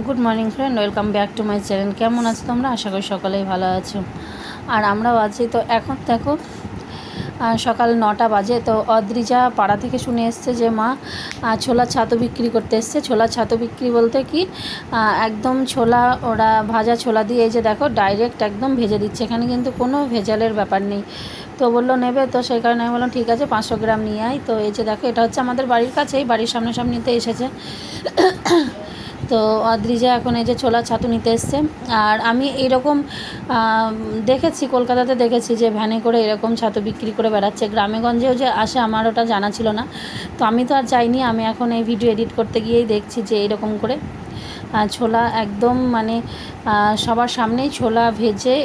Good morning friend welcome back to my channel কেমন আছো তোমরা? আশা করি সকলেই ভালো আছো। আর আমরাও আছি। তো এখন দেখো সকাল নটা বাজে। তো অদ্রিজা পাড়া থেকে শুনে এসছে যে মা ছোলার ছাতু বিক্রি করতে এসছে। ছোলার ছাতু বিক্রি বলতে কি একদম ছোলা, ওরা ভাজা ছোলা দিয়ে এই যে দেখো ডাইরেক্ট একদম ভেজে দিচ্ছে। এখানে কিন্তু কোনো ভেজালের ব্যাপার নেই। তো বলল, নেবে? তো সেই কারণে আমি বললাম, ঠিক আছে, পাঁচশো গ্রাম নিয়ে আয়। তো এই যে দেখো, এটা হচ্ছে আমাদের বাড়ির কাছেই, বাড়ির সামনাসামনিতে এসেছে। তো অদ্রিজা এখন এই যে ছোলা ছাতু নিতে এসছে। আর আমি এইরকম আহ, দেখেছি কলকাতাতে দেখেছি যে ভ্যানে করে এরকম ছাতু বিক্রি করে বেড়াচ্ছে। গ্রামেগঞ্জেও যে আসে আমার ওটা জানা ছিল না। তো আমি তো আর যাইনি আমি এখন এই ভিডিও এডিট করতে গিয়েই দেখছি যে এরকম করে। ছোলা একদম মানে সবার সামনেই ছোলা ভেজে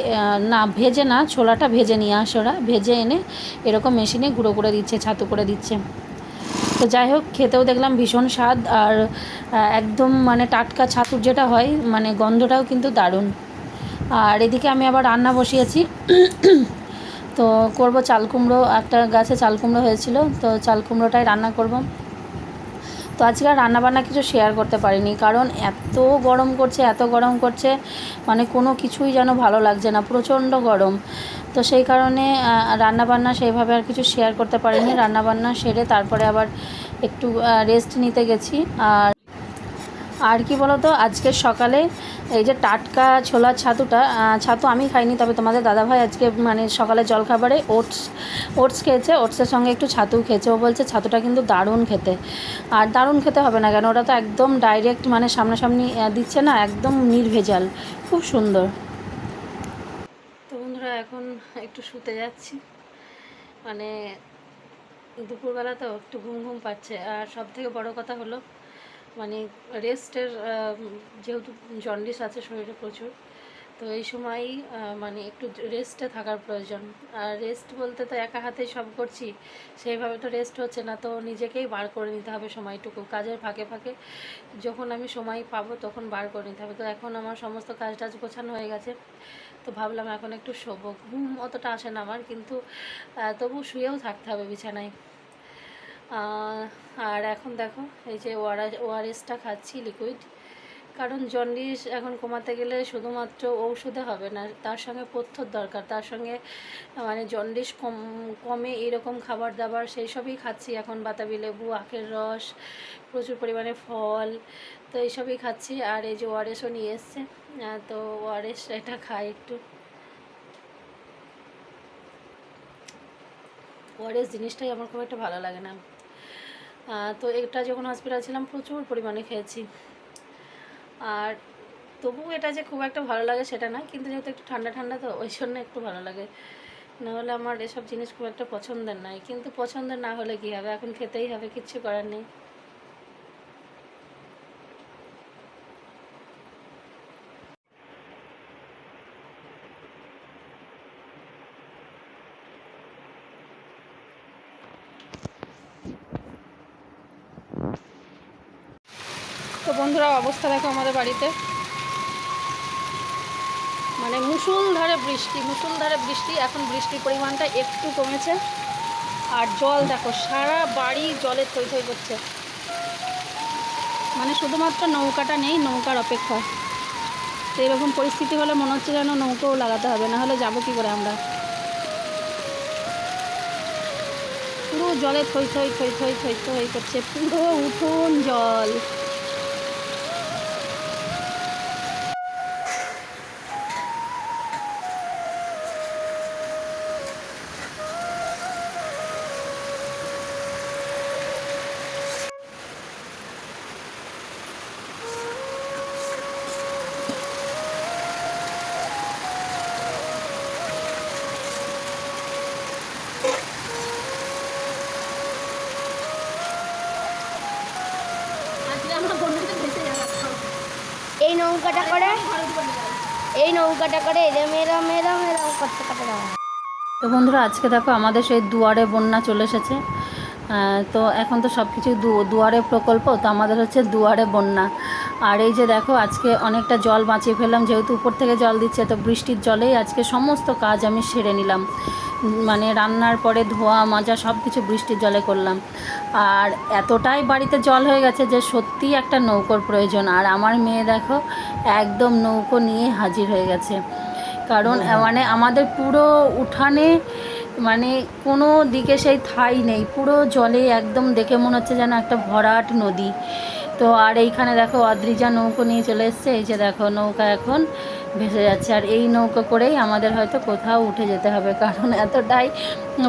না ভেজে না ছোলাটা ভেজে নিয়ে আসে ওরা। ভেজে এনে এরকম মেশিনে গুঁড়ো করে দিচ্ছে ছাতু করে দিচ্ছে। তো যাই হোক, খেতেও দেখলাম ভীষণ স্বাদ আর একদম মানে টাটকা ছাতুর যেটা হয় মানে গন্ধটাও কিন্তু দারুণ। আর এদিকে আমি আবার রান্না বসিয়েছি। তো করব চাল কুমড়ো, একটা গাছে চাল কুমড়ো হয়েছিল, তো চাল কুমড়োটাই রান্না করব। তো আজকে রান্নাবান্না কিছু শেয়ার করতে পারিনি। কারণ এত গরম করছে, এত গরম করছে মানে কোনো কিছুই যেন ভালো লাগছে না, প্রচণ্ড গরম। তো সেই কারণে রান্নাবান্না সেইভাবে আর কিছু শেয়ার করতে পারিনি। রান্নাবান্না সেরে তারপরে আবার একটু রেস্ট নিতে গেছি। আর আর কি বলতো, আজকে সকালে এই যে টাটকা ছোলার ছাতুটা ছাতু আমি খাইনি, তবে তোমাদের দাদাভাই আজকে মানে সকালে জলখাবারে ওটস ওটস খেয়েছে, ওটসের সঙ্গে একটু ছাতু খেয়েছে। ও বলছে ছাতুটা কিন্তু দারুণ খেতে। আর দারুণ খেতে হবে না কেন, ওটা তো একদম ডাইরেক্ট মানে সামনাসামনি দিচ্ছে না, একদম নির্ভেজাল। খুব সুন্দর। তো বন্ধুরা, এখন একটু শুতে যাচ্ছি। মানে দুপুরবেলা তো একটু ঘুম ঘুম পাচ্ছে। আর সব থেকে বড় কথা হলো মানে রেস্টের যেহেতু জন্ডিস আছে শরীরে প্রচুর তো এই সময়ই আহ, মানে একটু রেস্টে থাকার প্রয়োজন। আর রেস্ট বলতে তো একা হাতেই সব করছি সেইভাবে তো রেস্ট হচ্ছে না তো নিজেকেই বার করে নিতে হবে সময়টুকু। কাজের ফাঁকে ফাঁকে যখন আমি সময় পাবো তখন বার করে নিতে হবে। তো এখন আমার সমস্ত কাজ টাজ গোছানো হয়ে গেছে তো ভাবলাম এখন একটু শোবো। ঘুম অতটা আসে না আমার কিন্তু তবু শুয়েও থাকতে হবে বিছানায়। আর এখন দেখো, এই যে ওআরএস ওআরএসটা খাচ্ছি লিকুইড কারণ জন্ডিস এখন কমাতে গেলে শুধুমাত্র ঔষধে হবে না, তার সঙ্গে পথ্যর দরকার। তার সঙ্গে মানে জন্ডিস কম, কমে এরকম খাবার দাবার, সেই সবই খাচ্ছি এখন। বাতাবি লেবু, আখের রস, প্রচুর পরিমাণে ফল, তো এইসবই খাচ্ছি। আর এই যে ওআরএসও নিয়ে এসছে তো ওআরএস এটা খাই একটু। ওআরএস জিনিসটাই আমার খুব একটা ভালো লাগে না। তো এটা যখন হসপিটাল ছিলাম, প্রচুর পরিমাণে খেয়েছি। আর তবু এটা যে খুব একটা ভালো লাগে সেটা না, কিন্তু যেহেতু একটু ঠান্ডা ঠান্ডা, তো ওই জন্য একটু ভালো লাগে। নাহলে আমার এসব জিনিস খুব একটা পছন্দের নয় কিন্তু পছন্দের না হলে কী হবে? এখন খেতেই হবে, কিচ্ছু করার নেই। বন্ধুরা, অবস্থা দেখো আমাদের বাড়িতে। মানে মুসুলধারে বৃষ্টি মুসুলধারে বৃষ্টি, এখন বৃষ্টির পরিমাণটা একটু কমেছে। আর জল দেখো, সারা বাড়ি জলে থই থই করছে। মানে শুধুমাত্র নৌকাটা নেই, নৌকার অপেক্ষা। তো এরকম পরিস্থিতি হলে মনে হচ্ছে যেন নৌকাও লাগাতে হবে, না হলে যাব কী করে আমরা? পুরো জলে থই থই থই থই থই থই করছে, পুরো উঠোন জল। এই নৌকাটা করে এরম এরম এরম করতে করতে তো বন্ধুরা, আজকে দেখো আমাদের সেই দুয়ারে বন্যা চলে এসেছে। তো এখন তো সব কিছু দুয়ারে প্রকল্প, তো আমাদের হচ্ছে দুয়ারে বন্যা। আর এই যে দেখো, আজকে অনেকটা জল বাঁচিয়ে ফেললাম, যেহেতু উপর থেকে জল দিচ্ছে, তো বৃষ্টির জলেই আজকে সমস্ত কাজ আমি সেরে নিলাম। মানে রান্নার পরে ধোয়া মাজা সব কিছু বৃষ্টির জলে করলাম। আর এতটাই বাড়িতে জল হয়ে গেছে যে সত্যিই একটা নৌকোর প্রয়োজন। আর আমার মেয়ে দেখো একদম নৌকো নিয়ে হাজির হয়ে গেছে। কারণ মানে আমাদের পুরো উঠানে মানে কোনো দিকে সেই থাই নেই। পুরো জলে একদম দেখে মনে হচ্ছে যেন একটা ভরাট নদী। তো আর এইখানে দেখো অদ্রিজা নৌকো নিয়ে চলে এসছে। এই যে দেখো নৌকা এখন ভেসে যাচ্ছে। আর এই নৌকা করেই আমাদের হয়তো কোথাও উঠে যেতে হবে, কারণ এতটাই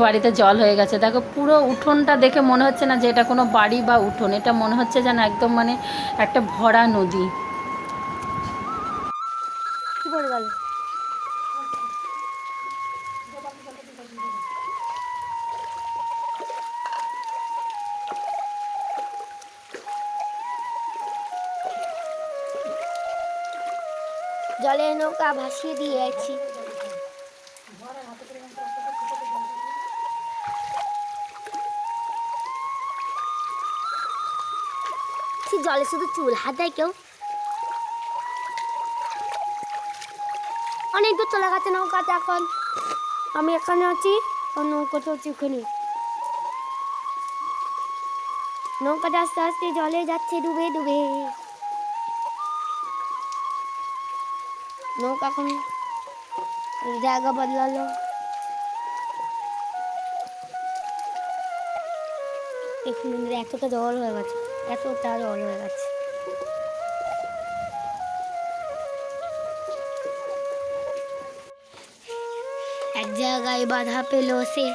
বাড়িতে জল হয়ে গেছে। দেখো, পুরো উঠোনটা দেখে মনে হচ্ছে না যে এটা কোনো বাড়ি বা উঠোন। এটা মনে হচ্ছে যেন একদম মানে একটা ভরা নদী। জলে নৌকা ভাসিয়ে দিয়েছি। জলে শুধু চুল, হাত দেয় কেউ? অনেক দূর চলে গেছে নৌকাতে এখন। আমি এখানে আছি, আর নৌকাটা হচ্ছে ওখানে। নৌকাটা আস্তে আস্তে জলে যাচ্ছে, ডুবে ডুবে। জায়গা বদলালো। এখানে এতটা জল হয়ে গেছে, এতটা জল হয়ে গেছে। এক জায়গায় বাধা পেল সে,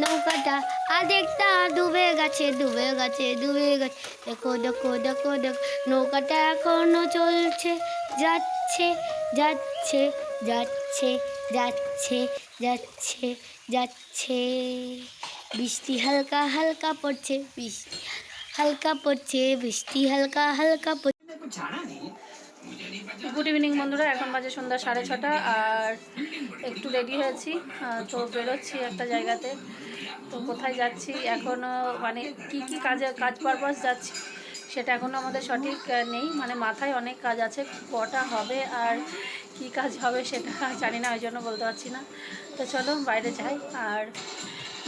নৌকাটা আর আরেকটা ডুবে গেছে ডুবে গেছে ডুবে গেছে। দেখো দেখো দেখো দেখো, নৌকাটা এখনও চলছে, যাচ্ছে। যাচ্ছে যাচ্ছে যাচ্ছে যাচ্ছে যাচ্ছে। বৃষ্টি হালকা হালকা পড়ছে, বৃষ্টি হালকা পড়ছে, বৃষ্টি হালকা হালকা পড়ছে। গুড ইভিনিং বন্ধুরা, এখন বাজে সন্ধ্যা সাড়ে ছটা আর একটু রেডি হয়েছি তো বেরোচ্ছি একটা জায়গাতে। তো কোথায় যাচ্ছি? এখনও মানে কি কি কাজে কাজ পারপাস যাচ্ছি? সেটা এখনও আমাদের সঠিক নেই। মানে মাথায় অনেক কাজ আছে, কটা হবে আর কি কাজ হবে সেটা জানি না, ওই জন্য বলতে পারছি না। তো চলো, বাইরে যাই। আর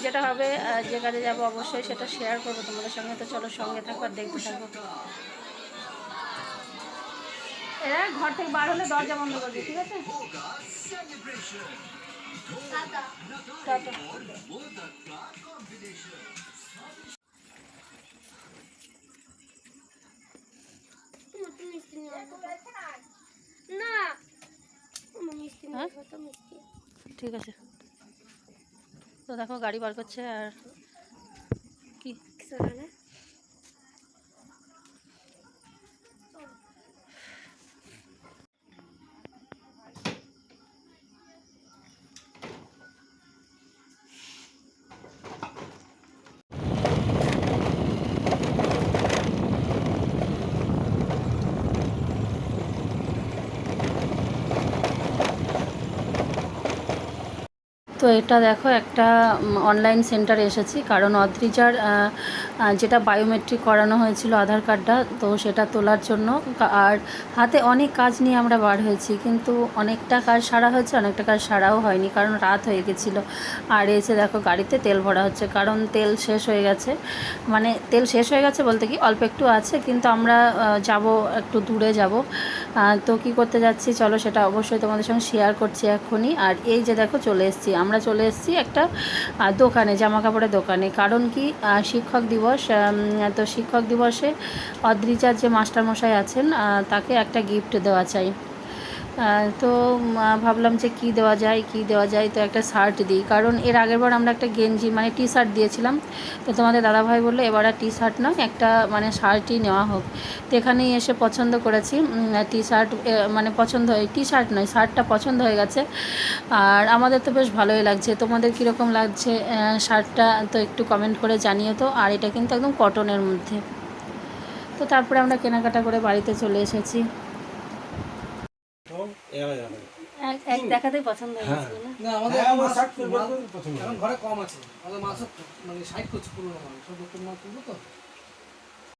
যেটা হবে যে কাজে যাব অবশ্যই সেটা শেয়ার করব তোমাদের সঙ্গে। তো চলো, সঙ্গে থাকো আর দেখতে থাকো। ঘর থেকে বার হলে দরজা বন্ধ করবি ঠিক আছে। না। মিষ্টি? মিষ্টি। ঠিক আছে। তো দেখো গাড়ি বার করছে আর কি? তো এটা দেখো, একটা অনলাইন সেন্টারে এসেছি। কারণ অদ্রিজার যেটা বায়োমেট্রিক করানো হয়েছিল আধার কার্ডটা, তো সেটা তোলার জন্য। আর হাতে অনেক কাজ নিয়ে আমরা বার হয়েছি, কিন্তু অনেকটা কাজ সারা হয়েছে, অনেকটা কাজ সারাও হয়নি, কারণ রাত হয়ে গেছিল। আর এসে দেখো, গাড়িতে তেল ভরা হচ্ছে, কারণ তেল শেষ হয়ে গেছে। মানে তেল শেষ হয়ে গেছে বলতে কি, অল্প একটু আছে, কিন্তু আমরা যাব, একটু দূরে যাব। তো কি করতে যাচ্ছি? চলো সেটা অবশ্যই তোমাদের সঙ্গে শেয়ার করছি এখনই। আর এই যে দেখো, চলে এসেছি। আমরা চলে এসেছি একটা দোকানে জামা কাপড়ের দোকানে। কারণ কি শিক্ষক দিবস তো শিক্ষক দিবসে অদ্রিজার যে মাস্টারমশাই আছেন তাকে একটা গিফট দেওয়া চাই। তো ভাবলাম যে কি দেওয়া যায়, কি দেওয়া যায়, তো একটা শার্ট দিই। কারণ এর আগের বার আমরা একটা গেঞ্জি মানে টি শার্ট দিয়েছিলাম। তো তোমাদের দাদাভাই বলল, এবার আর টি শার্ট নয় একটা মানে শার্টই নেওয়া হোক। তো এখানেই এসে পছন্দ করেছি। টি শার্ট মানে পছন্দ হয় টি শার্ট নয় শার্টটা পছন্দ হয়ে গেছে। আর আমাদের তো বেশ ভালোই লাগছে। তোমাদের কীরকম লাগছে শার্টটা তো একটু কমেন্ট করে জানিও তো। আর এটা কিন্তু একদম কটনের মধ্যে। তো তারপরে আমরা কেনাকাটা করে বাড়িতে চলে এসেছি। এক দেখাতেই পছন্দ হয়ে। না? না আমাদের হ্যাঁ, মাছ- পছন্দ এখন ঘরে কম আছে। আমাদের মাছ মানে ষাট করছে পুরোনো মাল সব তো।